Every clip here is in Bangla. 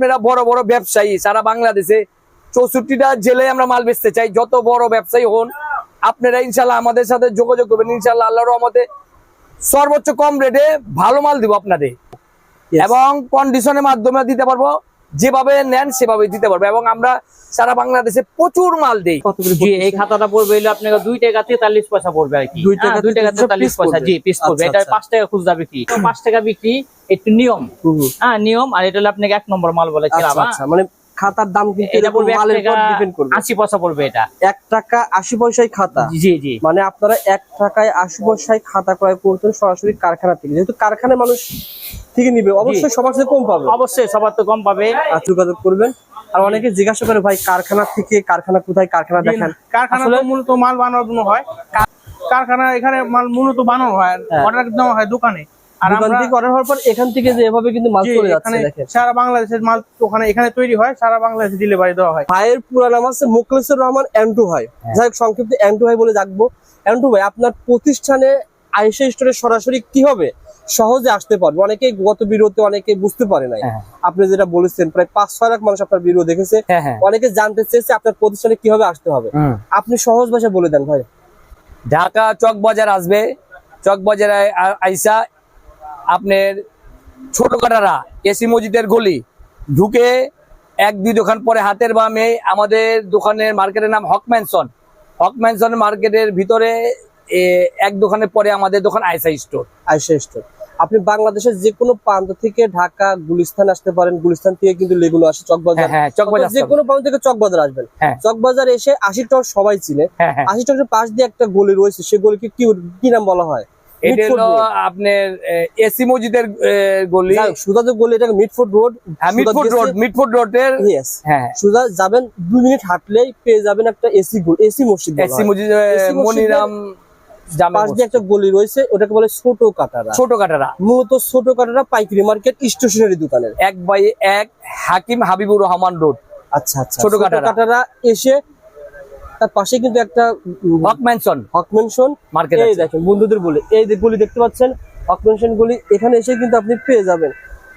আপনারা বড় বড় ব্যবসায়ী সারা বাংলাদেশে চৌষট্টিটা জেলে আমরা মাল বেচতে চাই। যত বড় ব্যবসায়ী হন আপনারা ইনশাল্লাহ আমাদের সাথে যোগাযোগ করবেন। ইনশাল্লাহ আল্লাহ রহমতে সর্বোচ্চ কম রেটে ভালো মাল দিব আপনাদের। এবং কন্ডিশনের মাধ্যমে দিতে পারব। যেভাবে নেন সেভাবে দিতে পারবে। এবং আমরা সারা বাংলাদেশে প্রচুর মাল দেই। জি এই খাতাটা পড়বে হলো আপনাকে দুই টাকা তেতাল্লিশ পয়সা পড়বে আর কি। দুই হ্যাঁ, টাকা 43 তেতাল্লিশ পয়সা। পড়বে। জি পিস পড়বে। আচ্ছা, এটা আচ্ছা। পাঁচ টাকা খুচরা বিক্রি। তো পাঁচ টাকা বিক্রি একটু নিয়ম। হ্যাঁ নিয়ম। আর এটা হলো আপনাকে এক নম্বর মাল বলে আচ্ছা আচ্ছা। মানে খাতার দাম কিন্তু এটা পড়বে মালের উপর ডিপেন্ড করবে। আশি পয়সা পড়বে এটা। এক টাকা আশি পয়সায় খাতা। জি জি মানে আপনারা এক টাকায় আশি পয়সায় খাতা ক্রয় করতেন সরাসরি কারখানা থেকে। যেহেতু কারখানার মানুষ থেকে নিবে অবশ্যই সবার সাথে কম পাবে। অবশ্যই সবার তো কম পাবে। যোগাযোগ করবেন। আর অনেকে জিজ্ঞাসা করে ভাই কারখানা থেকে কারখানা কোথায় কারখানা দেখেন? কারখানা মূলত মাল বানানোর বানানো হয়। কারখানা এখানে মাল মূলত বানানো হয়। হ্যাঁ। অর্ডার দেওয়া হয় দোকানে। আর আমরা অর্ডার হওয়ার পর এখান থেকে যে এভাবে কিন্তু মাল চলে যাচ্ছে দেখেন। সারা বাংলাদেশের মাল ওখানে এখানে তৈরি হয় সারা বাংলাদেশে ডেলিভারি দেওয়া হয়। ভাইয়ের পুরো নাম আছে মুখলেসুর রহমান এন্টু ভাই যাই হোক সংক্ষিপ্ত এন্টু ভাই বলে ডাকবো এন্টু ভাই আপনার প্রতিষ্ঠানে আইসা স্টোরে সরাসরি কি হবে? সহজে আসতে পারবে। অনেকে গত বিরোধে অনেকে বুঝতে পারে নাই। হ্যাঁ। আপনি যেটা বলেছেন প্রায় পাঁচ ছয় লাখ মানুষ আপনার বিরোধ দেখেছে। হ্যাঁ অনেকে জানতে চেয়েছে আপনার প্রতিষ্ঠানে কীভাবে আসতে হবে। আপনি সহজ ভাষায় বলে দেন ভাই। ঢাকা চক বাজার আসবে। চক বাজারে আইসা আপনার ছোট কাটারা এসি মসজিদের গলি ঢুকে এক দুই দোকান পরে হাতের বামে আমাদের দোকানের মার্কেটের নাম হক ম্যানসন। হক ম্যানসন মার্কেটের ভিতরে এক দোকানের পরে আমাদের দোকান আইসা স্টোর। আইসা স্টোর। আপনি বাংলাদেশের যে কোনো প্রান্ত থেকে ঢাকা গুলিস্তান আসতে পারেন। গুলিস্তান থেকে কিন্তু লেগুলো আসে চকবাজার। হ্যাঁ হ্যাঁ যে কোনো প্রান্ত থেকে চকবাজার আসবেন। হ্যাঁ। চকবাজার এসে আশি টক সবাই চিনে। আশি টকের পাশ দিয়ে একটা গলি রয়েছে সে গলিকে কি নাম বলা হয়? এটা হলো আপনার এসি মসজিদের গলি। যে গলি Mitford road Mitford road Mitford রোডের হ্যাঁ। যাবেন দুই মিনিট হাঁটলেই পেয়ে যাবেন একটা এসি এসি মসজিদ এসি মসজিদ মনিরাম একটা গলি রয়েছে ওটাকে বলে ছোট কাটারা। ছোট কাটারা। মূলত ছোট কাটারা পাইকারি মার্কেট স্টেশনারি দোকানের। এক বাই এক হাকিম হাবিবুর রহমান রোড। আচ্ছা আচ্ছা। ছোট। কাটারা এসে তার পাশে কিন্তু একটা হক ম্যানসন হকমেনশন মার্কেট এই দেখেন বন্ধুদের বলে এই যে গলি দেখতে পাচ্ছেন হকমেনশন গুলি এখানে এসে কিন্তু আপনি পেয়ে যাবেন।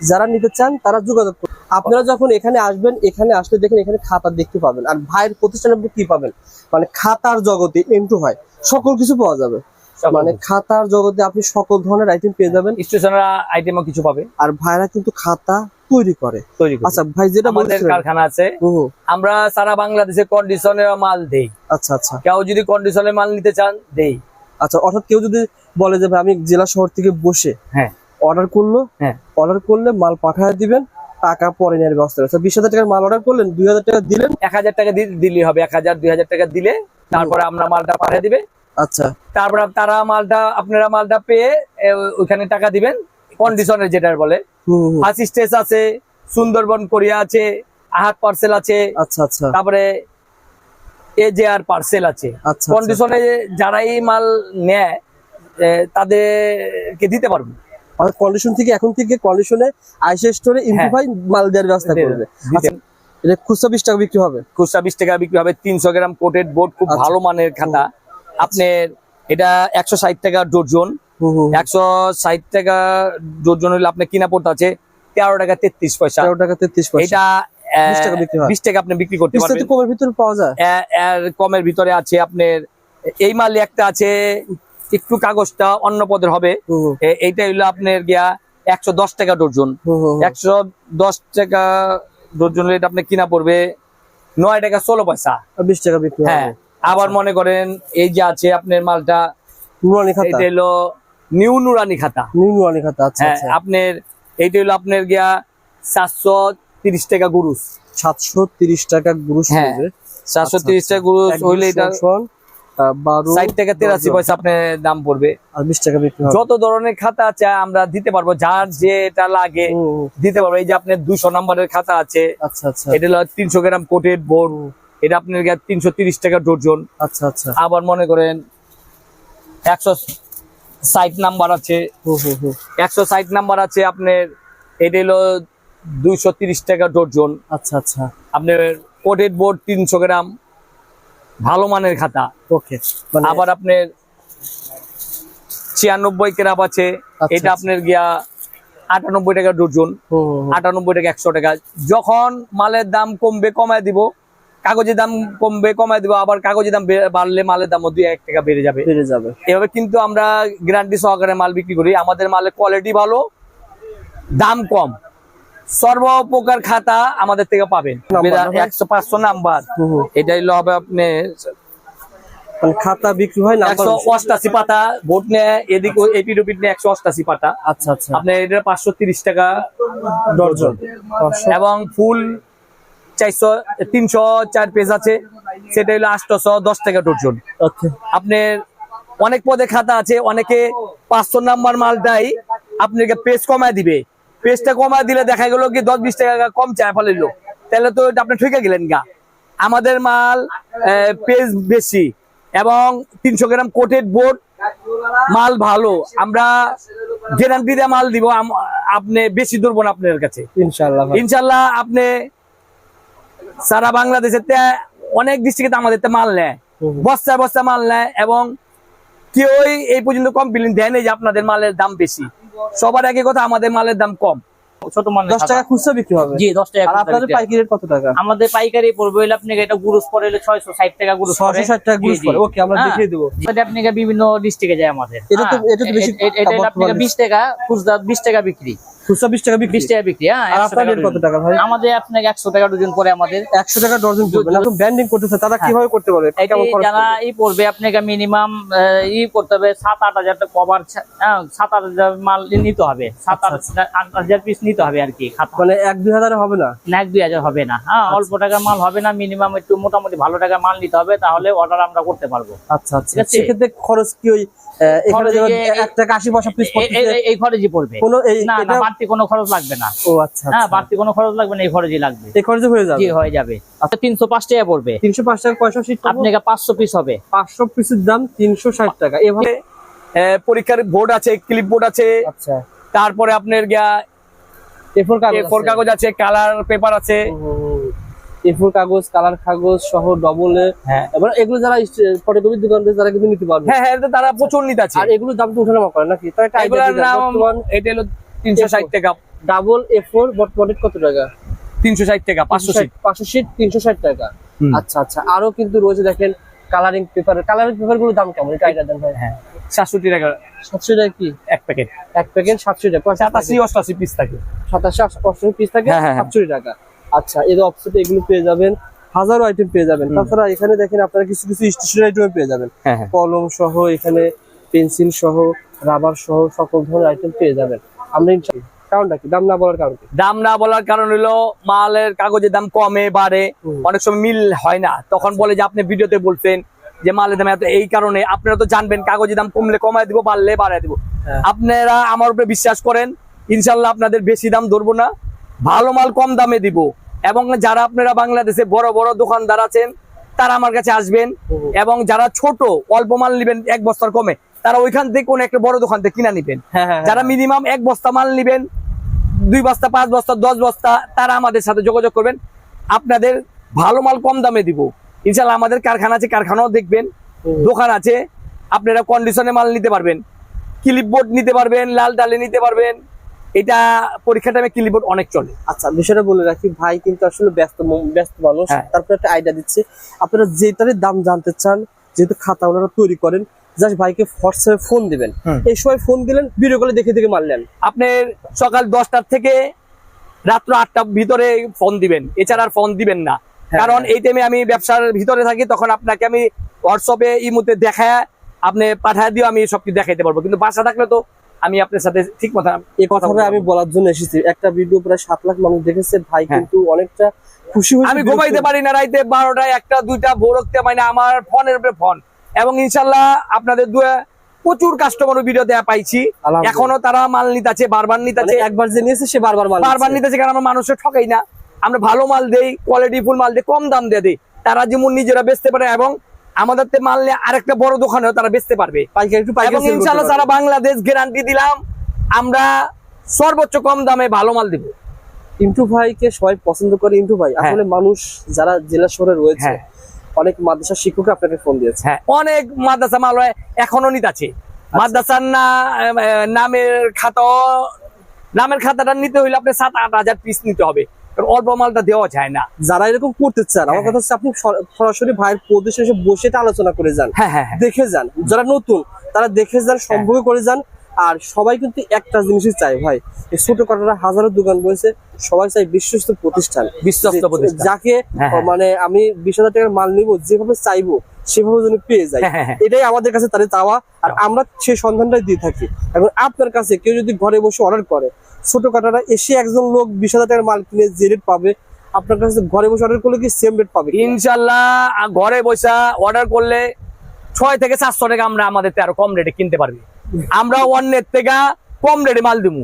যারা নিতে চান তারা যোগাযোগ করুন। আপনারা যখন এখানে আসবেন এখানে আসলে দেখেন এখানে খাতা দেখতে পাবেন। আর ভাইয়ের প্রতিষ্ঠানে আপনি কি পাবেন? মানে খাতার জগতে এন্টু হয়। সকল কিছু পাওয়া যাবে। মানে খাতার জগতে আপনি সকল ধরনের আইটেম পেয়ে যাবেন। স্টেশনারি আইটেমও কিছু পাবে। আর ভাইরা কিন্তু খাতা তৈরি করে। আচ্ছা ভাই যেটা আমাদের কারখানা আছে। আমরা সারা বাংলাদেশে কন্ডিশনের মাল দেই। আচ্ছা আচ্ছা। কেউ যদি কন্ডিশনের মাল নিতে চান দেই। আচ্ছা অর্থাৎ কেউ যদি বলে যে আমি জেলা শহর থেকে বসে হ্যাঁ। অর্ডার করল হ্যাঁ। অর্ডার করলে মাল পাঠিয়ে দিবেন টাকা পরে নেওয়ার ব্যবস্থা আছে। বিশ হাজার টাকার মাল অর্ডার করলেন দুই হাজার টাকা দিলেন। এক হাজার টাকা দিলে হবে এক হাজার দুই হাজার টাকা দিলে তারপরে আমরা মালটা পাঠিয়ে দিবে। আচ্ছা। তারপর তারা মালটা আপনারা মালটা পেয়ে ওইখানে টাকা দিবেন। কন্ডিশনের যেটা বলে। ফাঁসি স্টেজ আছে সুন্দরবন কোরিয়া আছে আহাত পার্সেল আছে আচ্ছা আচ্ছা। তারপরে এ যে আর পার্সেল আছে। আচ্ছা কন্ডিশনে যারাই মাল নেয় তাদেরকে দিতে পারব। কন্ডিশন থেকে এখন থেকে কন্ডিশনে আইসে স্টোরে ইনভাই মাল দেওয়ার ব্যবস্থা করবে। আচ্ছা এটা খুচরা বিশ টাকা বিক্রি হবে? খুচরা বিশ টাকা বিক্রি হবে তিনশো গ্রাম কোটেড বোর্ড খুব আচ্ছা। ভালো মানের খাতা। আপনার এটা একশো ষাট টাকা ডজন। একশো ষাট টাকা ডজন হলে আপনার কিনা পড়তে আছে তেরো টাকা তেত্রিশ পয়সা। তেরো টাকা তেত্রিশ পয়সা। এটা বিশ টাকা আপনি বিক্রি করতে পারবেন। কমের ভিতরে পাওয়া যায়। কমের ভিতরে আছে আপনার এই মাল একটা আছে একটু কাগজটা অন্য পদের হবে। এইটা হইল আপনার গিয়া একশো দশ টাকা হুম। একশো দশ টাকা হলে এটা আপনার কিনা পড়বে নয় টাকা ষোলো পয়সা। বিশ টাকা বিক্রি হ্যাঁ আবার মনে করেন এই যে আছে আপনার মালটা এটা হলো নিউ নুরানি খাতা। নিউ নুরানি খাতা আচ্ছা হ্যাঁ আচ্ছা। আপনার এইটা হলো আপনার গিয়া সাতশো তিরিশ টাকা গুরুস। সাতশো তিরিশ টাকা গুরুস হ্যাঁ সাতশো আচ্ছা, তিরিশ টাকা গুরুস হইলে এটা আহ, বারো টাকা তেরাশি পয়সা আপনার দাম পড়বে। টাকা যত ধরনের খাতা আছে আমরা দিতে পারব। যার যেটা লাগে দিতে পারব। এই যে আপনার দুশো নাম্বারের খাতা আছে আচ্ছা আচ্ছা। এটা হলো তিনশো গ্রাম কোটেড বোর্ড এটা আপনার তিনশো তিরিশ টাকা ডজন আচ্ছা আচ্ছা। আবার মনে করেন একশো ষাট নাম্বার আছে। একশো সাইট নাম্বার আছে আপনার এটা হলো দুইশো তিরিশ টাকা ডজন আচ্ছা আচ্ছা। আপনার কোটেড বোর্ড তিনশো গ্রাম ভালো মানের খাতা। ওকে মানে আবার আপনার ছিয়ানব্বই গ্রাম আছে আচ্ছা, এটা আপনার গিয়া আটানব্বই টাকা হুম। আটানব্বই টাকা একশো টাকা। যখন মালের দাম কমবে কমায় দিব। কাগজের দাম কমবে কমায় দিব আবার কাগজের দাম বাড়লে মালের দামও দুই এক টাকা বেড়ে যাবে। বেড়ে যাবে। এভাবে কিন্তু আমরা গ্যারান্টি সহকারে মাল বিক্রি করি। আমাদের মালের কোয়ালিটি ভালো দাম কম। সর্বপ্রকার খাতা আমাদের থেকে পাবেন? একশো পাঁচশো নাম্বার। এটাই। হবে আপনি মানে খাতা বিক্রি হয় না একশো অষ্টাশি পাতা ভোট নেয় এদিক এপিড ওপিড নেয় একশো অষ্টাশি পাতা। আচ্ছা আচ্ছা। আপনার এটা পাঁচশো তিরিশ টাকা ডর্জন। এবং ফুল চারশো তিনশো চার পেজ আছে। সেটা হলো আটশো দশ টাকা আচ্ছা আপনার অনেক পদে খাতা আছে অনেকে পাঁচশো নাম্বার মালটাই আপনাকে পেজ কমায় দিবে। পেজটা কমায় দিলে দেখা গেল কি দশ বিশ টাকা কম চায় ফেলে লোক। তাহলে তো আপনি ঠকে গেলেন গা। আমাদের মাল পেজ বেশি এবং তিনশো গ্রাম কোটেড বোর্ড মাল ভালো। আমরা গ্যারান্টি দিয়ে মাল দিব আপনি বেশি ধরবো না আপনার কাছে। ইনশাল্লাহ ইনশাল্লাহ আপনি সারা বাংলাদেশের তে অনেক ডিস্ট্রিক্টে আমাদের মাল নেয়। বস্তা বস্তা মাল নেয় এবং কেউই এই পর্যন্ত কমপ্লেন দেয়নি যে আপনাদের মালের দাম বেশি। সবার একই কথা আমাদের মালের দাম কম। ছোট মানে দশ টাকা খুচরা বিক্রি হবে? জি দশ টাকা আর আপনাদের পাইকারি রেট কত টাকা? আমাদের পাইকারি পড়বে হলে আপনাকে এটা গুরুস পরে হলে ছয়শো ষাট টাকা গুরুস পড়ে। টাকা জি, গুরুজ পড়ে। ওকে আমরা হ্যাঁ। দেখিয়ে দেবো। এটা আপনাকে বিভিন্ন ডিস্ট্রিক্টে যায় আমাদের। এটা তো- হ্যাঁ। এটা তো বেশি এ- এ- এটা আপনাকে বর্তমানে। বিশ টাকা খুচরা টাকা বিক্রি। খুচরা বিশ টাকা বিক্রি। টাকা বিক্রি হ্যাঁ আর 100 আপনার রেট কত টাকা ভাই? আমাদের আপনাকে একশো টাকা ডজন পরে আমাদের। একশো টাকা ডজন পড়বে। ব্র্যান্ডিং করতেছে তারা কীভাবে করতে পারবে? এটি কেমন খরচ যারা ই পড়বে আপনাকে মিনিমাম ই করতে হবে সাত আট হাজার কভার সাত আট হাজার মাল নিতে হবে। সাত আট আট হাজার পিস নিতে হবে আর কি মানে এক দুই হাজারে হবে না? না এক দুই হাজার হবে না। হ্যাঁ অল্প টাকার মাল হবে না মিনিমাম একটু মোটামুটি ভালো টাকার মাল নিতে হবে তাহলে অর্ডার আমরা করতে পারব। আচ্ছা আচ্ছা। সেক্ষেত্রে খরচ কি ওই এখানে এক টাকা আশি পয়সা পিস এই খরচই পড়বে। কোনো এই বাড়তি কোনো খরচ লাগবে না। ও আচ্ছা হ্যাঁ আচ্ছা। বাড়তি কোনো খরচ লাগবে না এই খরচই লাগবে। এই খরচে হয়ে যাবে? জি হয়ে যাবে। আচ্ছা তিনশো পাঁচ টাকা পড়বে। তিনশো পাঁচ টাকা পয়সা শীত আপনাকে পাঁচশো পিস হবে। পাঁচশো পিসের দাম তিনশো ষাট টাকা। এভাবে পরীক্ষার বোর্ড আছে ক্লিপ বোর্ড আছে। আচ্ছা। তারপরে আপনার গিয়া এফোর কাগজ ফোর কাগজ আছে কালার পেপার আছে। এফোর কাগজ কালার কাগজ সহ ডবল হ্যাঁ। এবার এগুলো যারা ফটোকপির দোকান থেকে যারা কিন্তু নিতে পারবে। হ্যাঁ হ্যাঁ এটা তারা প্রচুর নিতে আছে। আর এগুলোর দাম তো ওঠানামা করে নাকি? তার এগুলোর নাম এটা হলো তিনশো ষাট টাকা। ডাবল এফোর বর্তমানে কত টাকা? তিনশো ষাট টাকা পাঁচশো সিট পাঁচশো সিট তিনশো ষাট টাকা। আচ্ছা আচ্ছা। আরও কিন্তু রয়েছে দেখেন কালারিং পেপার কালারিং পেপারগুলোর দাম কেমন? এটা আইডিয়া দেন ভাই। হ্যাঁ সাতষট্টি টাকা। সাতশো টাকা কি? এক প্যাকেট এক প্যাকেট সাতশো টাকা। সাতাশি? অষ্টাশি পিস থাকে। সাতাশি আটশো পিস থাকে হ্যাঁ, হ্যাঁ, হ্যাঁ। সাতষট্টি টাকা। আচ্ছা এর অপশনে এগুলো পেয়ে যাবেন। হাজারো আইটেম পেয়ে যাবেন। তাছাড়া এখানে দেখেন আপনারা কিছু কিছু স্টেশনারি আইটেম পেয়ে যাবেন। কলম সহ এখানে পেন্সিল সহ রাবার সহ সকল ধরনের আইটেম পেয়ে যাবেন। আমরা কারণটা কি? দাম না বলার কারণ দাম না বলার কারণ হলো মালের কাগজের দাম কমে বাড়ে। অনেক সময় মিল হয় না। তখন বলে যে আপনি ভিডিওতে বলছেন যে মালের দাম এত। এই কারণে আপনারা তো জানবেন কাগজের দাম কমলে কমায় দিব বাড়লে বাড়ায় দিব। হ্যাঁ। আপনারা আমার উপরে বিশ্বাস করেন ইনশাল্লাহ আপনাদের বেশি দাম ধরবো না। ভালো মাল কম দামে দিব। এবং যারা আপনারা বাংলাদেশে বড় বড় দোকানদার আছেন তারা আমার কাছে আসবেন। এবং যারা ছোট অল্প মাল নেবেন এক বস্তার কমে। তারা ওইখান থেকে কোন একটা বড় দোকান থেকে কিনা নিবেন। হ্যাঁ হ্যাঁ যারা মিনিমাম এক বস্তা মাল নিবেন দুই বস্তা পাঁচ বস্তা দশ বস্তা তারা আমাদের সাথে যোগাযোগ করবেন। আপনাদের ভালো মাল কম দামে দিব। ইনশাল্লাহ আমাদের কারখানা আছে কারখানাও দেখবেন দোকান আছে। আপনারা কন্ডিশনে মাল নিতে পারবেন। ক্লিপ বোর্ড নিতে পারবেন লাল ডালে নিতে পারবেন। এটা পরীক্ষা টাইমে ক্লিপ বোর্ড অনেক চলে। আচ্ছা বিষয়টা বলে রাখি ভাই কিন্তু আসলে ব্যস্ত ব্যস্ত মানুষ। হ্যাঁ। তারপরে একটা আইডিয়া দিচ্ছে। আপনারা যেটারই দাম জানতে চান যেহেতু খাতা ওনারা তৈরি করেন জাস্ট ভাইকে হোয়াটসঅ্যাপে ফোন দিবেন। এই সময় ফোন দিলেন ভিডিও কলে দেখে দেখে মারলেন। আপনার সকাল দশটার থেকে রাত্র আটটার ভিতরে ফোন দিবেন। এছাড়া আর ফোন দিবেন না। হ্যাঁ, কারণ হ্যাঁ। এই টাইমে আমি ব্যবসার ভিতরে থাকি তখন আপনাকে আমি হোয়াটসঅ্যাপে এই মুহূর্তে দেখা আপনি পাঠায় দিও আমি সবকিছু দেখাইতে পারব। কিন্তু বাসা থাকলে তো আমি আপনার সাথে ঠিক মতো এই কথাটা আমি বলার জন্য এসেছি। একটা ভিডিও প্রায় সাত লাখ মানুষ দেখেছে। ভাই হ্যাঁ। কিন্তু অনেকটা খুশি আমি ঘুমাইতে পারি না রাইতে বারোটায় একটা দুইটা ভোর উঠতে পারি না আমার ফোনের উপরে ফোন। এবং ইনশাল্লাহ আপনাদের দুয়ে প্রচুর কাস্টমার ভিডিও দেওয়া পাইছি এখনও তারা মাল নিতে আছে বারবার নিতে মানে একবার যে নিয়েছে সে বারবার বারবার। নিতেছে কারণ আমরা মানুষের ঠকাই না আমরা ভালো মাল দেই কোয়ালিটি ফুল মাল দেই কম দাম দিয়ে দিই তারা যেমন নিজেরা বেচতে পারে এবং আমাদের তে মাল নিয়ে আরেকটা বড় দোকানেও তারা বেচতে পারবে ইনশাল্লাহ। সারা বাংলাদেশ গ্যারান্টি দিলাম আমরা সর্বোচ্চ কম দামে ভালো মাল দিব ইন্টু ভাইকে সবাই পছন্দ করে ইন্টু ভাই হ্যাঁ। আসলে মানুষ যারা জেলা শহরে রয়েছে হ্যাঁ। অনেক মাদ্রাসা শিক্ষক আপনাকে ফোন দিয়েছে। হ্যাঁ। অনেক মাদ্রাসা মাল হয় এখনও নিতে আছে আচ্ছা। মাদ্রাসার না নামের খাতাও নামের খাতাটা নিতে হইলে আপনি সাত আট হাজার পিস নিতে হবে। কারণ অল্প মালটা দেওয়া যায় না। যারা এরকম করতে চান আমার কথা হচ্ছে আপনি সরাসরি ভাইয়ের প্রদেশে এসে বসে আলোচনা করে যান। হ্যাঁ হ্যাঁ হ্যাঁ। দেখে যান। যারা নতুন তারা দেখে যান সম্পর্ক করে যান। আর সবাই কিন্তু একটা জিনিসই চায় ভাই। এই ছোট কাটারা হাজারো দোকান বসে সবাই চাই বিশ্বস্ত প্রতিষ্ঠান। বিশ্বস্ত যাকে হ্যাঁ, হ্যাঁ। মানে আমি বিশ হাজার টাকার মাল নিব যেভাবে চাইব সেভাবে যেন পেয়ে যাই হ্যাঁ। এটাই আমাদের কাছে তাদের চাওয়া। আর আমরা সেই সন্ধানটাই দিয়ে থাকি। এখন আপনার কাছে কেউ যদি ঘরে বসে অর্ডার করে ছোট কাটারা এসে একজন লোক বিশ হাজার টাকার মাল কিনে যে রেট পাবে আপনার কাছে ঘরে বসে অর্ডার করলে কি সেম রেট পাবে? ইনশাল্লাহ ঘরে বসা অর্ডার করলে ছয় থেকে সাতশো টাকা আমরা আমাদের আরও কম রেটে কিনতে পারবি। আমরা অন্যের থেকে কম রেটে মাল দিব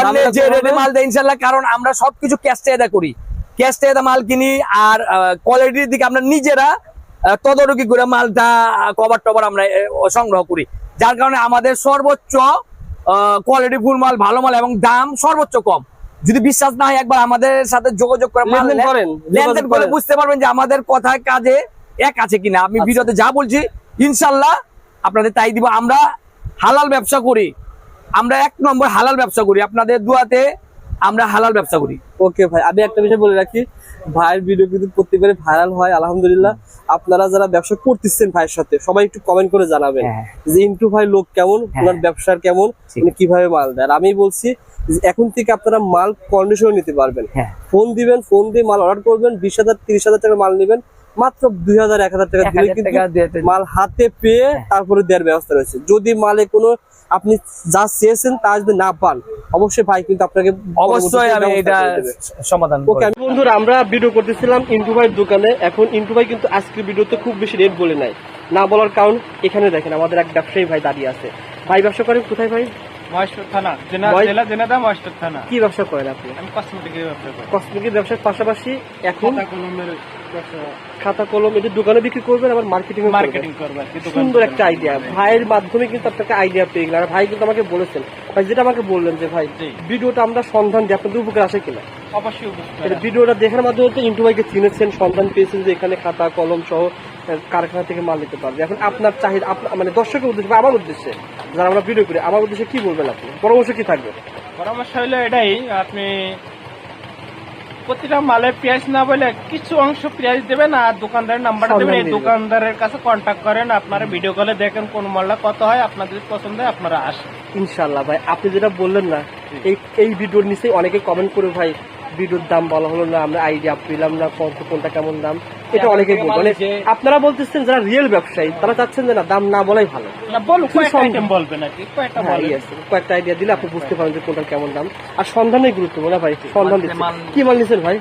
অন্যের যে রেটে মাল দেয় ইনশাল্লাহ কারণ আমরা সবকিছু ক্যাশ টাকা করি। ক্যাশ টাকা মাল কিনি আর কোয়ালিটির দিকে আমরা নিজেরা তদারকি করে মালটা কভার টভার আমরা সংগ্রহ করি। যার কারণে আমাদের সর্বোচ্চ কোয়ালিটি ফুল মাল ভালো মাল এবং দাম সর্বোচ্চ কম। যদি বিশ্বাস না হয় একবার আমাদের সাথে যোগাযোগ করে লেনদেন করে বুঝতে পারবেন যে আমাদের কথায় কাজে এক আছে কিনা। আমি আচ্ছা। ভিডিওতে যা বলছি ইনশাল্লাহ আপনাদের তাই দিব। আমরা হালাল ব্যবসা করি। আমরা এক নম্বর হালাল ব্যবসা করি। আপনাদের দুয়াতে আমরা হালাল ব্যবসা করি। ওকে ভাই আমি একটা বিষয় বলে রাখি। ভাইয়ের ভিডিও কিন্তু প্রত্যেকবারে ভাইরাল হয় আলহামদুলিল্লাহ। আপনারা যারা ব্যবসা করতেছেন ভাইয়ের সাথে সবাই একটু কমেন্ট করে জানাবেন হ্যাঁ। যে ইন্টু ভাই লোক কেমন হ্যাঁ। ওনার ব্যবসার কেমন উনি কীভাবে মাল দেয় আর আমি বলছি যে এখন থেকে আপনারা মাল কন্ডিশনে নিতে পারবেন। হ্যাঁ। ফোন দিবেন ফোন দিয়ে মাল অর্ডার করবেন বিশ হাজার তিরিশ হাজার টাকা মাল নেবেন। মাত্র দুই হাজার এক হাজার টাকা দিলে কিন্তু মাল হাতে পেয়ে তারপরে দেওয়ার ব্যবস্থা রয়েছে। যদি মালে কোনো আপনি যা চেয়েছেন তা যদি না পান অবশ্যই ভাই কিন্তু আপনাকে অবশ্যই আমি এটা সমাধান ওকে আমি বন্ধুরা আমরা ভিডিও করতেছিলাম ইন্টু ভাইয়ের দোকানে। এখন ইন্টু ভাই কিন্তু আজকের ভিডিওতে খুব বেশি রেট বলে নাই। না বলার কারণ এখানে দেখেন আমাদের এক ব্যবসায়ী ভাই দাঁড়িয়ে আছে। ভাই ব্যবসা করেন কোথায় ভাই? মহেশপুর থানা। জেনা মহেশ- জেলা জেনাদা মহেশপুর থানা। কি ব্যবসা করেন আপনি? আমি কসমেটিকের ব্যবসা করি। কসমেটিক ব্যবসার পাশাপাশি এখন খাতা কলমের ব্যবসা। খাতা কলম এটি দোকানে বিক্রি করবেন আবার মার্কেটিং মার্কেটিং করব আর কি দোকান সুন্দর একটা আইডিয়া ভাইয়ের মাধ্যমে কিন্তু আপনাকে আইডিয়া পেয়ে আর ভাই কিন্তু আমাকে বলেছেন ভাই যেটা আমাকে বললেন যে ভাই জি। ভিডিওটা আমরা সন্ধান দিই আপনাদের উপকার আসে কিনা? অবশ্যই উপস্থিত এটা ভিডিওটা দেখার মাধ্যমে তো ইন্টু ভাইকে চিনেছেন সন্ধান পেয়েছেন যে এখানে খাতা কলম সহ কারখানা থেকে মাল নিতে পারবে। এখন আপনার চাহিদা মানে দর্শকের উদ্দেশ্যে বা আমার উদ্দেশ্যে যারা আমরা ভিডিও করি আমার উদ্দেশ্যে কি বলবেন আপনি? পরামর্শ কি থাকবে? পরামর্শ হলো এটাই আপনি প্রতিটা মালের পেঁয়াজ না বলে কিছু অংশ পেঁয়াজ দেবেন আর দোকানদারের নাম্বার দেবেন। এই দোকানদারের কাছে কন্ট্যাক্ট করেন আপনারা ভিডিও কলে দেখেন কোন মালটা কত হয় আপনাদের পছন্দ হয় আপনারা আসেন। ইনশাল্লাহ ভাই আপনি যেটা বললেন না এই এই ভিডিওর নিচে অনেকে কমেন্ট করে ভাই ভিডিওর দাম বলা হলো না আমরা আইডিয়া পেলাম না কত কোনটা কেমন দাম এটা অনেকে মানে আপনারা বলতেছেন যারা রিয়েল ব্যবসায়ী তারা চাচ্ছেন যে না দাম না বলাই ভালো। না কয়েকটা কয়েকটা হ্যাঁ, আইডিয়া দিলে আপনি বুঝতে পারেন যে কোনটার কেমন দাম। আর সন্ধানই গুরুত্বপূর্ণ না ভাই? সন্ধান কি মাল নিছেন ভাই?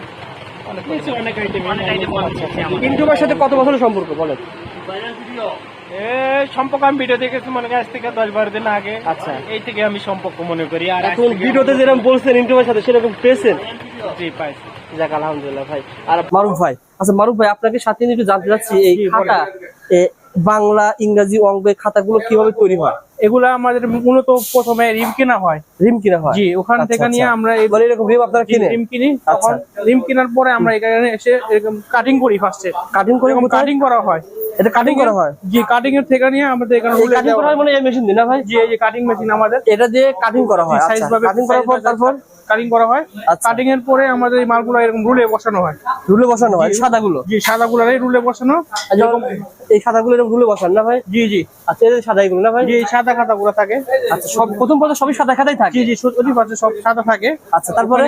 ইন্টুবার সাথে কত বছরের সম্পর্ক বলেন? সম্পর্ক আমি ভিডিও দেখেছি মনে আজ থেকে দশ বারো দিন আগে। আচ্ছা। এই থেকে আমি সম্পর্ক মনে করি আর এখন ভিডিওতে যেরকম বলছেন ইন্টুবার সাথে সেরকম পেয়েছেন? জি পাইছি। যাক আলহামদুলিল্লাহ ভাই। আর মারুফ ভাই আচ্ছা মারুফ ভাই আপনাকে সাথে নিয়ে একটু জানতে চাচ্ছি এই খাতা বাংলা ইংরাজি অঙ্ক খাতাগুলো কীভাবে তৈরি হয়? এগুলা আমাদের মূলত প্রথমে রিম কেনা হয়। রিম কিনা হয়? জি ওখান আচ্ছা, থেকে নিয়ে আচ্ছা। আমরা এরকম রিম আপনারা কিনে রিম কিনি। আচ্ছা। তখন রিম কেনার পরে আমরা এখানে এসে এরকম কাটিং করি ফার্স্টে কাটিং করি? কাটিং করা হয়। এটা কাটিং করা হয়? জি কাটিং এর থেকে নিয়ে আমাদের এখানে কাটিং করা হয় মানে এই মেশিন দিয়ে না ভাই? জি এই যে কাটিং মেশিন আমাদের। এটা দিয়ে কাটিং করা হয়। সাইজ ভাবে কাটিং করার পর তারপর? কাটিং করা হয়। আর কাটিং এর পরে আমাদের এই মালগুলো এরকম রুলে বসানো হয়। রুলে বসানো হয়? সাদাগুলো। জি সাদাগুলো। এই রুলে বসানো। যখন এই সাদাগুলো এরকম রুলে বসানো না ভাই? জি জি। আচ্ছা এই সাদাগুলো না ভাই? জি সাদা খাতাগুলো থাকে। আচ্ছা সব প্রথম প্রথম সবই সাদা খাতাই থাকে? জি জি অধিপাশে সব সাদা থাকে। আচ্ছা তারপরে?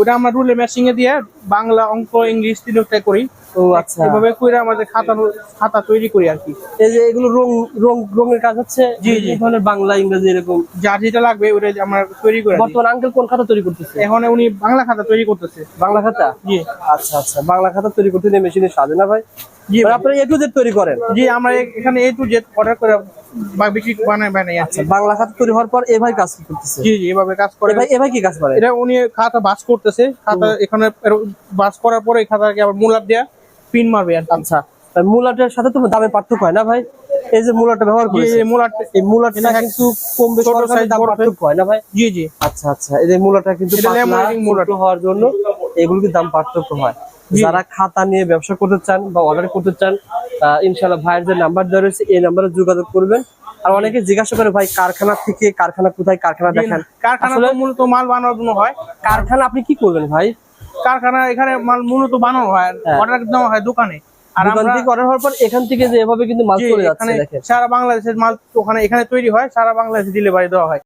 ওটা আমরা রুলে ম্যাচিং এ দিয়ে বাংলা অঙ্ক ইংলিশ তিনটা করি। ও আচ্ছা। এভাবে আমাদের খাতা খাতা তৈরি করি আর কি। এই যে এগুলো রং রং রঙের কাজ হচ্ছে জি, জি। ধরনের বাংলা ইংরেজি এরকম। যার যেটা লাগবে ওটা আমরা তৈরি করে দিই। বর্তমান আঙ্কেল কোন খাতা তৈরি করতেছে? এখন উনি বাংলা খাতা তৈরি করতেছে। বাংলা খাতা? জি। আচ্ছা আচ্ছা বাংলা খাতা তৈরি করতে মেশিনে সাজে না ভাই? জি আপনারা এ টু জেড তৈরি করেন? জি আমরা এখানে এ টু জেড অর্ডার করে বা বিক্রি বানাই বানাই আচ্ছা বাংলা খাতা তৈরি হওয়ার পর এ ভাই কাজ করতেছে? জি জি এভাবে কাজ করে। ভাই এ ভাই কি কাজ করে? এটা উনি খাতা বাস করতেছে। খাতা এখানে বাস করার পরে এই খাতাকে আবার মুলার দেয়া। পিন মারবে আর আচ্ছা। মূলাটার সাথে তো দামের পার্থক্য হয় না ভাই? এই যে মূলাটা ব্যবহার জি করেছে এই মুলার এই মূলাটা কিন্তু কম বেশি ছোট size, দাম পার্থক্য হয় না ভাই? জি জি। আচ্ছা আচ্ছা। এই যে মূলাটা কিন্তু মূলাটা। হওয়ার জন্য এগুলো কি দাম পার্থক্য হয়? যারা খাতা নিয়ে ব্যবসা করতে চান বা অর্ডার করতে চান আহ, ইনশাল্লাহ ভাইয়ের যে নাম্বার দেওয়া রয়েছে এই নাম্বারে যোগাযোগ করবেন। আর অনেকে জিজ্ঞাসা করে ভাই কারখানা থেকে কারখানা কোথায়? কারখানা দেখেন। কারখানা মূলত মাল বানানোর জন্য হয়। কারখানা আপনি কি করবেন ভাই? কারখানা এখানে মাল মূলত বানানো হয় হ্যাঁ। অর্ডার দেওয়া হয় দোকানে। আর আমরা অর্ডার হওয়ার পর এখান থেকে যে এভাবে কিন্তু মাল জি, চলে যাচ্ছে সারা বাংলাদেশের মাল ওখানে এখানে তৈরি হয় সারা বাংলাদেশে ডেলিভারি দেওয়া হয়।